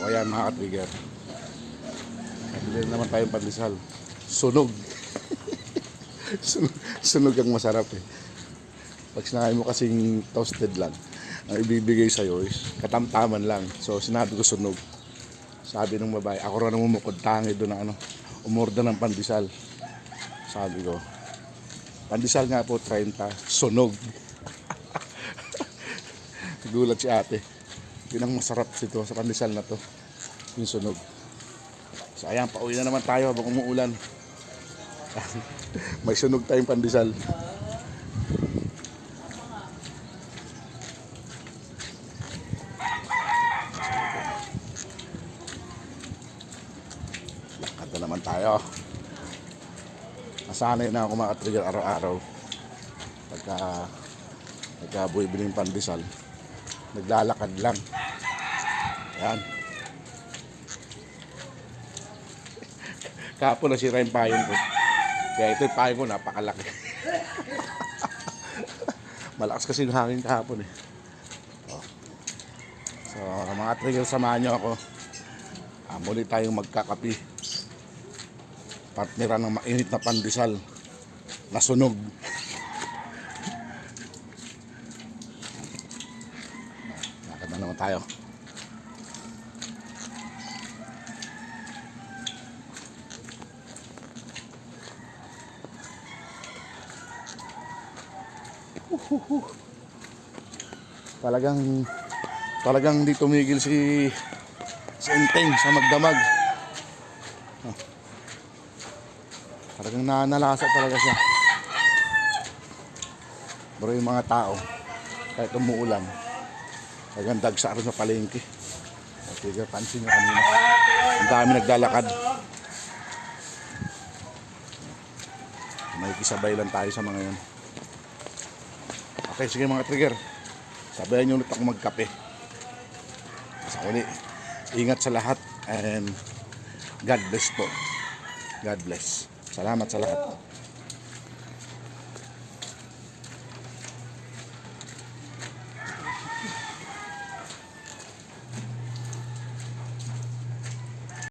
So ayan mga ka-trigger. Nabili na naman tayong pandesal. Sunog. sunog. Sunog ang masarap eh. Pag sinabi mo kasing toasted lang, ang ibibigay sa'yo is katamtaman lang. So sinabi ko sunog. Sabi ng babae, ako rin mumukod tangi doon na ano, umorder ng pandesal. Sabi ko, pandesal nga po 30, sunog. Gulat si ate. Yun ang masarap dito sa pandesal na to. Yung sunog. So ayan, pauwi na naman tayo habang umuulan. May sunog tayong pandesal. Lakad na naman tayo. Nasanay na ako makatrigger araw-araw. Pagka pagka bumibili ng pandesal, naglalakad lang. Yan. Kahapon nasira yung payong ko. Kaya ito yung payong ko, napakalaki. Malakas kasi yung hangin kahapon eh. Oh. So, mga trigger, samahan nyo ako. Ah, muli tayong magkakapi. Partneran ng mainit na pandesal. Nasunog. Lakad naman tayo. Uhuhu. Talagang talagang hindi tumigil si si Enteng sa magdamag. Oh. Talagang nanalasa talaga siya. Pero yung mga tao, kahit umuulan, rin sa palengke. Sige, pansin nyo kanina. Ang dami naglalakad. May kisabay lang tayo sa mga yan. Okay, sige mga trigger. Sabayan nyo ulit ako magkape. Sa uli, ingat sa lahat and God bless po. God bless. Salamat sa lahat.